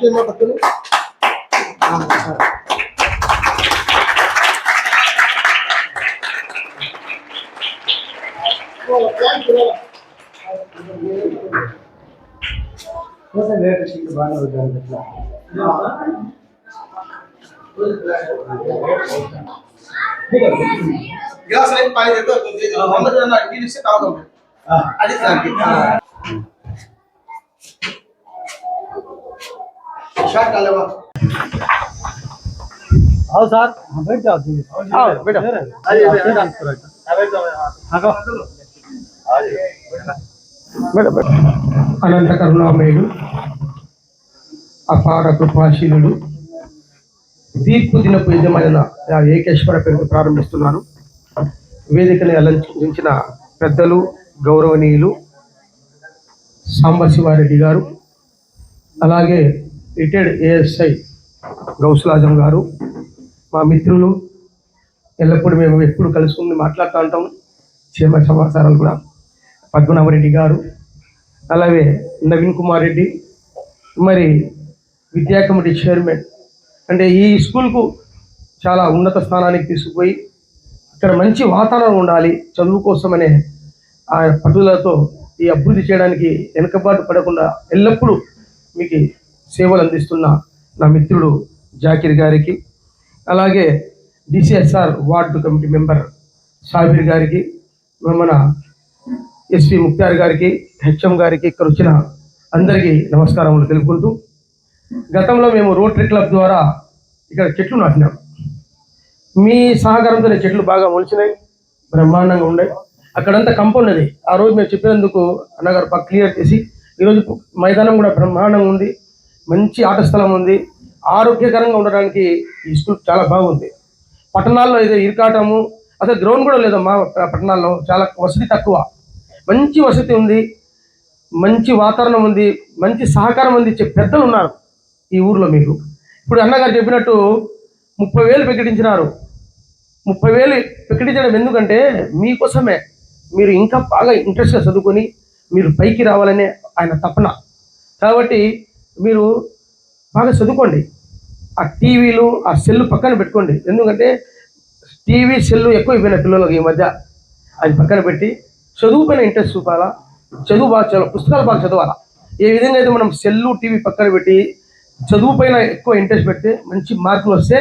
ಆಯ್ಕೆ ಮಾಡ್ತೀನಿ glass light ಪಾಯಿ ಇದೆ ಅದು 100 ಜನ ಅಡಿಗೆ ನಿಮಿಷ ತಾವು ಅದಕ್ಕೆ दो हम जो ना गिलास से ताव दो అది సాకి షాట్ కాలేవా आओ सर हाँ बैठ जाओ तुम आओ, बैठो। अरे अरे ट्रांसफर हाँ को అనంత కరుణామయుడు అపార కృపాశీలుడు తీర్పు దినపు యజమైన ఆ ఏకేశ్వర పేరుతో ప్రారంభిస్తున్నాను వేదికని అలంకరించిన పెద్దలు గౌరవనీయులు సాంబశివారెడ్డి గారు అలాగే రిటైర్డ్ ఏఎస్ఐ గౌసులాజం గారు. మా మిత్రులు ఎల్లప్పుడూ మేము ఎప్పుడు కలుసుకుని మాట్లాడుతూ ఉంటాం. క్షేమ సమాచారాలు కూడా పద్మనాభరెడ్డి గారు అలాగే నవీన్ కుమార్ రెడ్డి మరి విద్యా కమిటీ చైర్మన్. అంటే ఈ స్కూల్కు చాలా ఉన్నత స్థానానికి తీసుకుపోయి ఇక్కడ మంచి వాతావరణం ఉండాలి చదువు కోసమనే ఆ పట్టుదలతో ఈ అభివృద్ధి చేయడానికి వెనుకబాటు పడకుండా ఎల్లప్పుడూ మీకు సేవలు అందిస్తున్న నా మిత్రుడు జాకిర్ గారికి అలాగే DCSR ward committee member Sabir గారికి మన ఎస్పి ముక్తార్ గారికి హెచ్ఎం గారికి ఇక్కడ వచ్చిన అందరికీ నమస్కారములు తెలుపుకుంటూ గతంలో మేము రోటరీ క్లబ్ ద్వారా ఇక్కడ చెట్లు నాటినాం. మీ సహకారంతో చెట్లు బాగా మొలిచినాయి బ్రహ్మాండంగా ఉన్నాయి. అక్కడంతా కంపౌండ్ అది ఆ రోజు మేము చెప్పినందుకు అన్నగారు పక్క క్లియర్ చేసి ఈరోజు మైదానం కూడా బ్రహ్మాండంగా ఉంది. మంచి ఆట స్థలం ఉంది. ఆరోగ్యకరంగా ఉండడానికి ఈ స్కూల్ చాలా బాగుంది. పట్టణాల్లో ఏదో ఇరుకాటము అసలు గ్రౌండ్ కూడా లేదమ్మా పట్టణాల్లో. చాలా వసతి తక్కువ. మంచి వసతి ఉంది మంచి వాతావరణం ఉంది మంచి సహకారం అందించే పెద్దలు ఉన్నారు ఈ ఊర్లో మీకు ఇప్పుడు అన్నగారు చెప్పినట్టు ముప్పై వేలు ప్రకటించినారు. ముప్పై వేలు ప్రకటించడం ఎందుకంటే మీకోసమే. మీరు ఇంకా బాగా ఇంట్రెస్ట్గా చదువుకొని మీరు పైకి రావాలనే ఆయన తపన. కాబట్టి మీరు బాగా చదువుకోండి. ఆ టీవీలు ఆ సెల్లు పక్కన పెట్టుకోండి. ఎందుకంటే టీవీ సెల్లు ఎక్కువ అయిపోయిన పిల్లలకు ఈ మధ్య. అది పక్కన పెట్టి చదువు పైన ఇంట్రెస్ట్ చూపాలా? చదువు బాగా చదవాలి పుస్తకాలు బాగా చదవాలా? ఏ విధంగా అయితే మనం సెల్లు టీవీ పక్కన పెట్టి చదువు పైన ఎక్కువ ఇంట్రెస్ట్ పెడితే మంచి మార్కులు వస్తే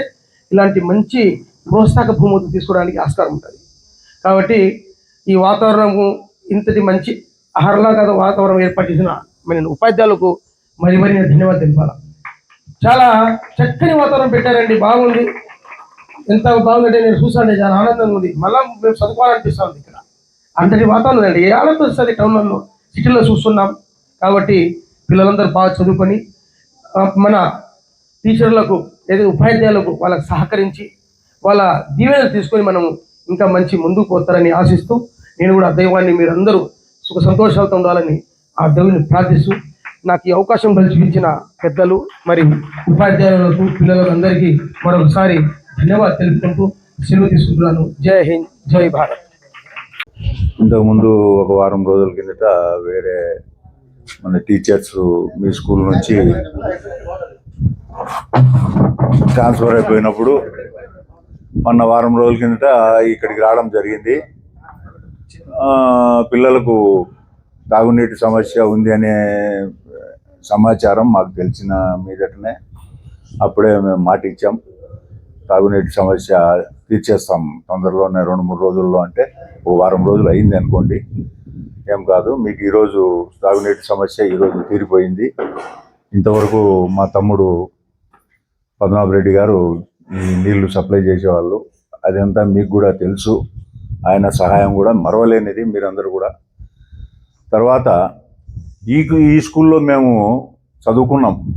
ఇలాంటి మంచి ప్రోత్సాహక భూములు తీసుకోవడానికి ఆస్కారం ఉంటుంది. కాబట్టి ఈ వాతావరణము ఇంతటి మంచి ఆహ్లాదకర వాతావరణం ఏర్పాటు చేసిన మన ఉపాధ్యాయులకు మరి మరి నేను ధన్యవాదాలు చాలా చక్కని వాతావరణం పెట్టారండి బాగుంది. ఎంత బాగుందంటే నేను చూసాను చాలా ఆనందంగా ఉంది. మళ్ళీ మేము చదువుకోవాలనిపిస్తుంది ఇక్కడ. అంతటి వాతావరణం అండి. ఏ ఆనందం వస్తుంది టౌన్లలో? సిటీలో చూస్తున్నాం. కాబట్టి పిల్లలందరూ బాగా చదువుకొని మన టీచర్లకు ఏదో ఉపాధ్యాయులకు వాళ్ళకి సహకరించి వాళ్ళ దీవెనలు తీసుకొని మనము ఇంకా మంచి ముందుకు పోతారని ఆశిస్తూ నేను కూడా దైవాన్ని మీరందరూ సుఖ సంతోషాలతో ఉండాలని ఆ దేవుని ప్రార్థిస్తూ నాకు ఈ అవకాశం కల్పించిన పెద్దలు మరి ఉపాధ్యాయులకు పిల్లలకు అందరికీ మరొకసారి ధన్యవాదాలు తెలుపుకుంటూ సెలవు తీసుకుంటున్నాను. జై హింద్ జై భారత్. ఇంతకుముందు ఒక వారం రోజుల కిందట వేరే మన టీచర్స్ మీ స్కూల్ నుంచి ట్రాన్స్ఫర్ అయిపోయినప్పుడు మొన్న వారం రోజుల కిందట ఇక్కడికి రావడం జరిగింది. పిల్లలకు తాగునీటి సమస్య ఉంది అనే సమాచారం మాకు తెలిసిన మీదటనే అప్పుడే మేము మాట ఇచ్చాం. తాగునీటి సమస్య తీర్చేస్తాం తొందరలోనే రెండు మూడు రోజుల్లో అంటే ఓ వారం రోజులు అయింది అనుకోండి. ఏం కాదు మీకు ఈరోజు తాగునీటి సమస్య ఈరోజు తీరిపోయింది. ఇంతవరకు మా తమ్ముడు పద్మనాభరెడ్డి గారు ఈ నీళ్ళు సప్లై చేసేవాళ్ళు. అదంతా మీకు కూడా తెలుసు. ఆయన సహాయం కూడా మరవలేనిది మీరందరూ కూడా. తర్వాత ఈ ఈ స్కూల్లో మేము చదువుకున్నాం.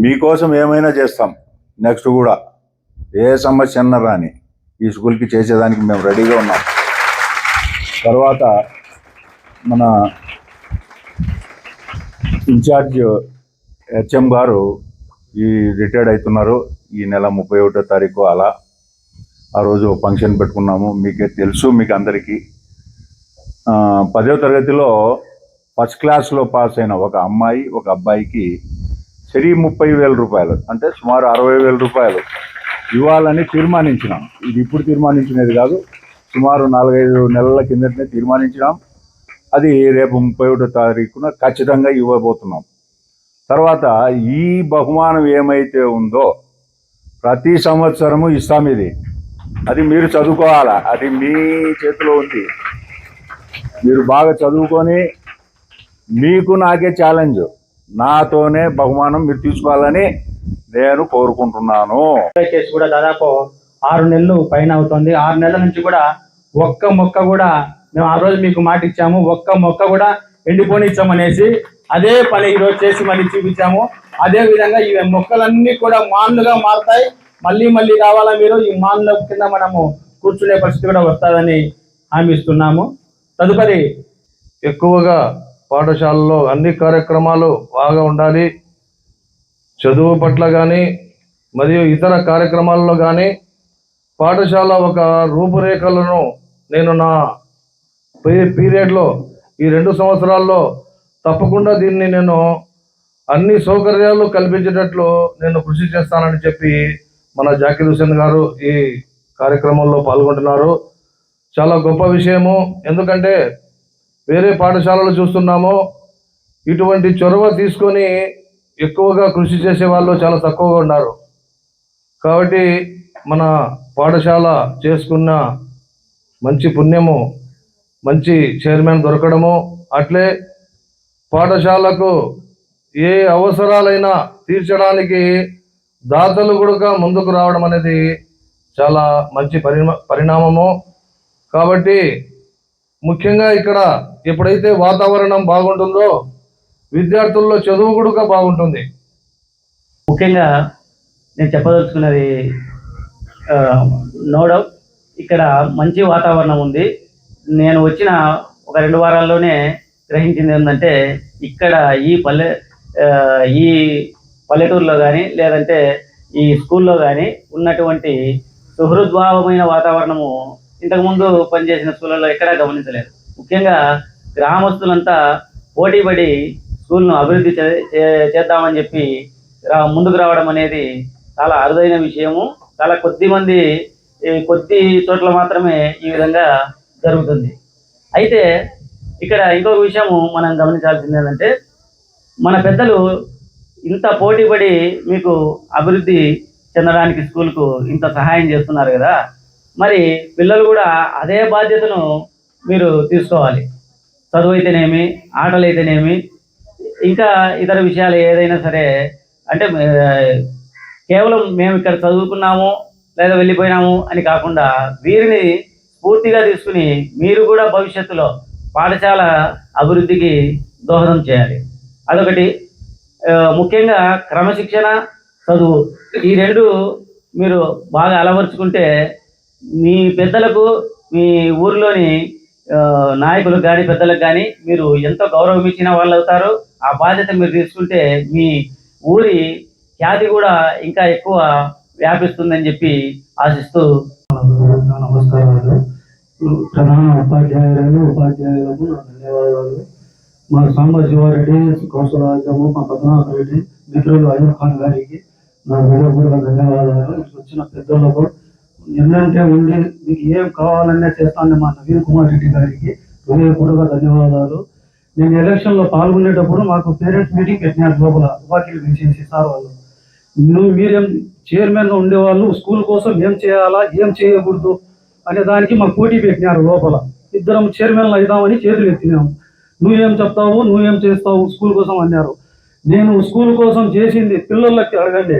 మీకోసం ఏమైనా చేస్తాం. నెక్స్ట్ కూడా. ఏ సమస్య అన్నా రాని. ఈ స్కూల్కి చేసేదానికి మేము రెడీగా ఉన్నాం. తర్వాత మన ఇన్ఛార్జ్ హెచ్ఎం గారు ఈ రిటైర్డ్ అవుతున్నారు. ఈ నెల ముప్పై ఒకటో తారీఖు అలా ఆ రోజు ఫంక్షన్ పెట్టుకున్నాము. మీకే తెలుసు మీకు అందరికీ. పదవ పదో తరగతిలో ఫస్ట్ క్లాస్లో పాస్ అయిన ఒక అమ్మాయి ఒక అబ్బాయికి సరి ముప్పై వేల రూపాయలు అంటే సుమారు అరవై వేల రూపాయలు ఇవ్వాలని తీర్మానించినాం. ఇది ఇప్పుడు తీర్మానించినది కాదు సుమారు నాలుగైదు నెలల కిందటనే తీర్మానించినాం. అది రేపు ముప్పై ఒకటో తారీఖున ఖచ్చితంగా ఇవ్వబోతున్నాం. తర్వాత ఈ బహుమానం ఏమైతే ఉందో ప్రతి సంవత్సరము ఇస్తాం ఇది. అది మీరు చదువుకోవాలా? అది మీ చేతిలో ఉంది. మీరు బాగా చదువుకొని మీకు నాకే ఛాలెంజ్ నాతోనే బహుమానం మీరు తీసుకోవాలని నేను కోరుకుంటున్నాను. చేసి కూడా దాదాపు ఆరు నెలలు పైన అవుతుంది. ఆరు నెలల నుంచి కూడా ఒక్క మొక్క కూడా మేము ఆ రోజు మీకు మాట ఇచ్చాము. ఒక్క మొక్క కూడా ఎండిపోనిచ్చామనేసి అదే పని ఈ రోజు చేసి మళ్ళీ చూపించాము. అదే విధంగా ఈ మొక్కలన్నీ కూడా మాన్లుగా మారుతాయి. మళ్ళీ మళ్ళీ రావాలా మీరు? ఈ మాన్ల కింద మనము కూర్చునే పరిస్థితి కూడా వస్తుందని హామీ ఇస్తున్నాము. తదుపరి ఎక్కువగా పాఠశాలలో అన్ని కార్యక్రమాలు బాగా ఉండాలి. చదువు పట్ల కానీ మరియు ఇతర కార్యక్రమాల్లో కానీ పాఠశాల ఒక రూపురేఖలను నేను నా పీ- పీరియడ్లో ఈ రెండు సంవత్సరాల్లో తప్పకుండా దీన్ని నేను అన్ని సౌకర్యాలు కల్పించేటట్లు నేను కృషి చేస్తానని చెప్పి మన జాకిర్ హుసేన్ గారు ఈ కార్యక్రమంలో పాల్గొంటున్నారు. చాలా గొప్ప విషయము. ఎందుకంటే వేరే పాఠశాలలు చూస్తున్నాము ఇటువంటి చొరవ తీసుకొని ఎక్కువగా కృషి చేసే వాళ్ళు చాలా తక్కువగా ఉన్నారు. కాబట్టి మన పాఠశాల చేసుకున్న మంచి పుణ్యము మంచి చైర్మన్ దొరకడము అట్లే పాఠశాలకు ఏ అవసరాలైనా తీర్చడానికి దాతలు కూడా ముందుకు రావడం అనేది చాలా మంచి పరిణా పరిణామము. కాబట్టి ముఖ్యంగా ఇక్కడ ఎప్పుడైతే వాతావరణం బాగుంటుందో విద్యార్థుల్లో చదువు కూడా బాగుంటుంది. ముఖ్యంగా నేను చెప్పదలుచుకున్నది నో డౌట్ ఇక్కడ మంచి వాతావరణం ఉంది. నేను వచ్చిన ఒక రెండు వారాల్లోనే గ్రహించింది ఏంటంటే ఇక్కడ ఈ పల్లె ఈ పల్లెటూరులో కానీ లేదంటే ఈ స్కూల్లో కానీ ఉన్నటువంటి సుహృద్భావమైన వాతావరణము ఇంతకుముందు పనిచేసిన స్కూళ్ళలో ఎక్కడా గమనించలేదు. ముఖ్యంగా గ్రామస్తులంతా పోటీపడి స్కూల్ను అభివృద్ధి చే- చే- చేద్దామని చెప్పి రా- ముందుకు రావడం అనేది చాలా అరుదైన విషయము. చాలా కొద్ది మంది ఈ కొద్ది చోట్ల మాత్రమే ఈ విధంగా జరుగుతుంది. అయితే ఇక్కడ ఇంకొక విషయము మనం గమనించాల్సింది ఏంటంటే మన పెద్దలు ఇంత పోటీపడి మీకు అభివృద్ధి చెందడానికి స్కూల్కు ఇంత సహాయం చేస్తున్నారు కదా. మరి పిల్లలు కూడా అదే బాధ్యతను మీరు తీసుకోవాలి. చదువు అయితేనేమి ఆటలు అయితేనేమి ఇంకా ఇతర విషయాలు ఏదైనా సరే అంటే కేవలం మేము ఇక్కడ చదువుకున్నాము లేదా వెళ్ళిపోయినాము అని కాకుండా వీరిని స్ఫూర్తిగా తీసుకుని మీరు కూడా భవిష్యత్తులో పాఠశాల అభివృద్ధికి దోహదం చేయాలి. అదొకటి. ముఖ్యంగా క్రమశిక్షణ చదువు. ఈ రెండు మీరు బాగా అలవరుచుకుంటే మీ పెద్దలకు మీ ఊరిలోని నాయకులకు కానీ పెద్దలకు కానీ మీరు ఎంతో గౌరవం ఇచ్చిన వాళ్ళు అవుతారు. ఆ బాధ్యత మీరు తీసుకుంటే మీ ఊరి ఖ్యాతి కూడా ఇంకా ఎక్కువ వ్యాపిస్తుందని చెప్పి ఆశిస్తూ నమస్కారాలు ప్రధాన ఉపాధ్యాయులు ఉపాధ్యాయులకు నా ధన్యవాదాలు. మా సాంబ శివారెడ్డి కౌశలరాజము మా పద్మనాభ రెడ్డి మిత్రులు అయూబ్ ఖాన్ గారికి నా హృదయపూర్వక ధన్యవాదాలు. వచ్చిన పెద్దలకు ఎన్నంటే ఉండి మీకు ఏం కావాలనే చేస్తాను మా నవీన్ కుమార్ రెడ్డి గారికి. హృదయపూర్వక ధన్యవాదాలు. నేను ఎలక్షన్లో పాల్గొనేటప్పుడు మాకు పేరెంట్స్ మీటింగ్ పెట్టినారు లోపల వాకిలు పిలిచేసి సార్ వాళ్ళు. నువ్వు మీరేం చైర్మన్గా ఉండేవాళ్ళు స్కూల్ కోసం ఏం చేయాలా ఏం చేయకూడదు అనే దానికి మాకు పోటీ పెట్టినారు లోపల. ఇద్దరం చైర్మన్లు అవుదామని చేతులు ఎత్తినాము నువ్వేం చెప్తావు నువ్వేం చేస్తావు స్కూల్ కోసం అన్నారు. నేను స్కూల్ కోసం చేసింది పిల్లలకి అడగండి.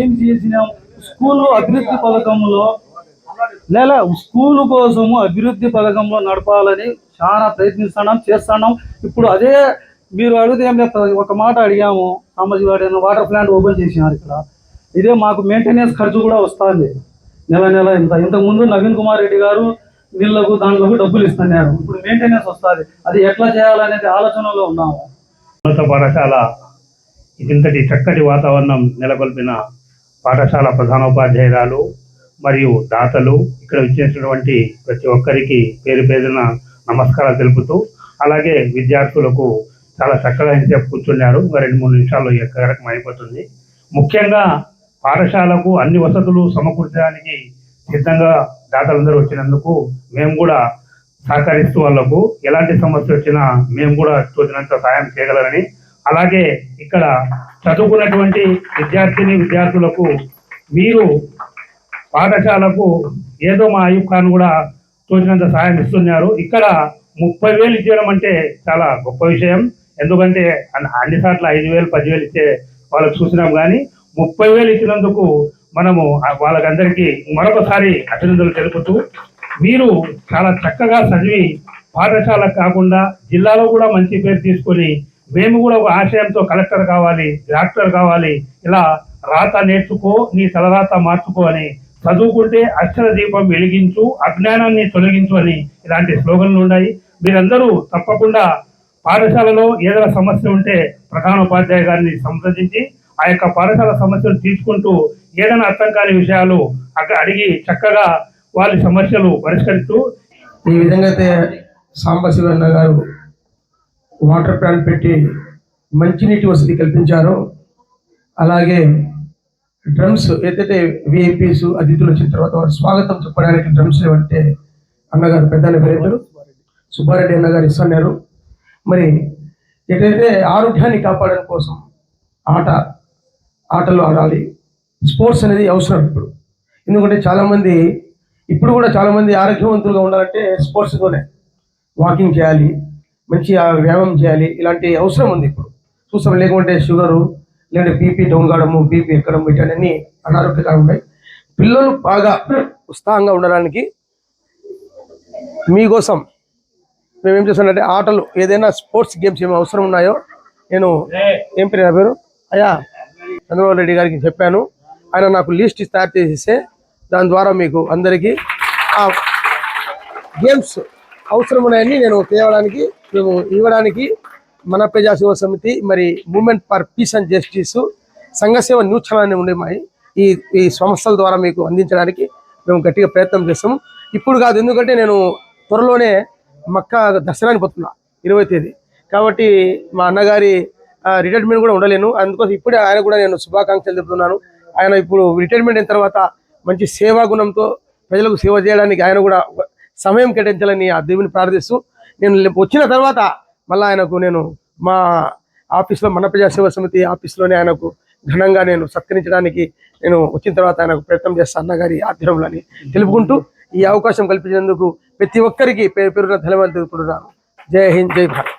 ఏం చేసినాము స్కూల్ అభివృద్ధి పథకంలో లేదా స్కూల్ కోసము అభివృద్ధి పథకంలో నడపాలని చాలా ప్రయత్నిస్తున్నాం చేస్తున్నాం. ఇప్పుడు అదే మీరు అడిగితే ఏం చెప్తారు? ఒక మాట అడిగాము సామాజిక వాటర్ ప్లాంట్ ఓపెన్ చేసినారు ఇక్కడ. ఇదే మాకు మెయింటెనెన్స్ ఖర్చు కూడా వస్తుంది. నెల నెల ఇంత. ఇంతకు ముందు నవీన్ కుమార్ రెడ్డి గారు నీళ్ళకు దాంట్లో డబ్బులు ఇస్తున్నారు. ఇప్పుడు మెయింటెనెన్స్ వస్తుంది. అది ఎట్లా చేయాలనేది ఆలోచనలో ఉన్నాము. ఉన్నత పాఠశాల ఇంతటి చక్కటి వాతావరణం నెలకొల్పిన పాఠశాల ప్రధానోపాధ్యాయురాలు మరియు దాతలు ఇక్కడ వచ్చేసినటువంటి ప్రతి ఒక్కరికి పేరు పేరున నమస్కారాలు తెలుపుతూ అలాగే విద్యార్థులకు చాలా చక్కగా ఇంతసేపు కూర్చున్నారు. ఇంకా రెండు మూడు నిమిషాల్లో ఈ కార్యక్రమం అయిపోతుంది. ముఖ్యంగా పాఠశాలకు అన్ని వసతులు సమకూర్చడానికి సిద్ధంగా దాతలందరూ వచ్చినందుకు మేము కూడా సహకరిస్తూ వాళ్ళకు ఎలాంటి సమస్య వచ్చినా మేము కూడా తోచినంత సాయం చేయగలరని అలాగే ఇక్కడ చదువుకున్నటువంటి విద్యార్థిని విద్యార్థులకు మీరు పాఠశాలకు ఏదో మా అయ్యూబ్ ఖాన్ కూడా తోచినంత సహాయం ఇస్తున్నారు. ఇక్కడ ముప్పై వేలు ఇచ్చడం అంటే చాలా గొప్ప విషయం. ఎందుకంటే అన్ని సార్లు ఐదు వేలు పదివేలు ఇచ్చే వాళ్ళకి చూసినాం కానీ ముప్పై వేలు ఇచ్చినందుకు మనము వాళ్ళకందరికీ మరొకసారి అభినందనలు తెలుపుతూ మీరు చాలా చక్కగా చదివి పాఠశాల కాకుండా జిల్లాలో కూడా మంచి పేరు తీసుకొని మేము కూడా ఒక ఆశయంతో కలెక్టర్ కావాలి డాక్టర్ కావాలి. ఇలా రాత నేర్చుకో నీ తలరాత మార్చుకో అని చదువుకుంటే అక్షర దీపం వెలిగించు అజ్ఞానాన్ని తొలగించు అని ఇలాంటి స్లోగన్లు ఉన్నాయి. మీరందరూ తప్పకుండా పాఠశాలలో ఏదైనా సమస్య ఉంటే ప్రధాన ఉపాధ్యాయ గారిని సంప్రదించి ఆ యొక్క పాఠశాల సమస్యలు తీసుకుంటూ ఏదైనా అర్థం కాని విషయాలు అక్కడ అడిగి చక్కగా వాళ్ళ సమస్యలు పరిష్కరిస్తూ ఈ విధంగా అయితే సాంబశివన్న గారు వాటర్ ప్లాంట్ పెట్టి మంచినీటి వసతి కల్పించారో. అలాగే డ్రమ్స్ ఏదైతే విఐపీస్ అతిథులు వచ్చిన తర్వాత వారు స్వాగతం చెప్పడానికి డ్రమ్స్ ఏమంటే అన్నగారు పెద్ద పేరు సుబ్బారెడ్డి అన్నగారు ఇస్తున్నారు. మరి ఎటైతే ఆరోగ్యాన్ని కాపాడడం కోసం ఆట ఆటలు ఆడాలి స్పోర్ట్స్ అనేది అవసరం ఇప్పుడు. ఎందుకంటే చాలామంది ఇప్పుడు కూడా చాలామంది ఆరోగ్యవంతులుగా ఉండాలంటే స్పోర్ట్స్తోనే వాకింగ్ చేయాలి మంచి వ్యాయామం చేయాలి. ఇలాంటి అవసరం ఉంది ఇప్పుడు. చూస్తాం లేకుంటే షుగరు లేదంటే బీపీ డౌన్ కావడము బీపీ ఎక్కడం వీటన్నీ అనారోగ్యకరంగా ఉన్నాయి. పిల్లలు బాగా ఉత్సాహంగా ఉండడానికి మీకోసం మేము ఏం చేస్తామంటే ఆటలు ఏదైనా స్పోర్ట్స్ గేమ్స్ ఏమి అవసరం ఉన్నాయో నేను ఏం పేరు పేరు? అయ్యా చంద్రబాబు రెడ్డి గారికి చెప్పాను. ఆయన నాకు లిస్ట్ తయారు చేసిస్తే దాని ద్వారా మీకు అందరికీ ఆ గేమ్స్ అవసరం ఉన్నాయని నేను తేవడానికి మేము ఇవ్వడానికి మన ప్రజా సేవ సమితి మరి movement for peace and justice Sanghaseva news channel ఉండే ఈ ఈ సంస్థల ద్వారా మీకు అందించడానికి మేము గట్టిగా ప్రయత్నం చేస్తాము. ఇప్పుడు కాదు ఎందుకంటే నేను త్వరలోనే మక్క దసరానికి పోతున్నా ఇరవై తేదీ. కాబట్టి మా అన్నగారి రిటైర్మెంట్ కూడా ఉండలేను. అందుకోసం ఇప్పుడే ఆయన కూడా నేను శుభాకాంక్షలు చెబుతున్నాను ఆయన ఇప్పుడు రిటైర్మెంట్ అయిన తర్వాత మంచి సేవా గుణంతో ప్రజలకు సేవ చేయడానికి ఆయన కూడా సమయం కేటాయించాలని ఆ దేవుని ప్రార్థిస్తూ నేను వచ్చిన తర్వాత మళ్ళీ ఆయనకు నేను మా ఆఫీస్లో మన ప్రజా సమితి ఆఫీస్లోనే ఆయనకు ఘనంగా నేను సత్కరించడానికి నేను వచ్చిన తర్వాత ఆయనకు ప్రయత్నం చేస్తాను అన్నగారి ఆధ్వర్యంలో అని తెలుపుకుంటూ ఈ అవకాశం కల్పించినందుకు ప్రతి ఒక్కరికి పేరు పేరున ధన్యవాదాలు తెలుపుకుంటున్నాను. జై హింద్ జై భారత్.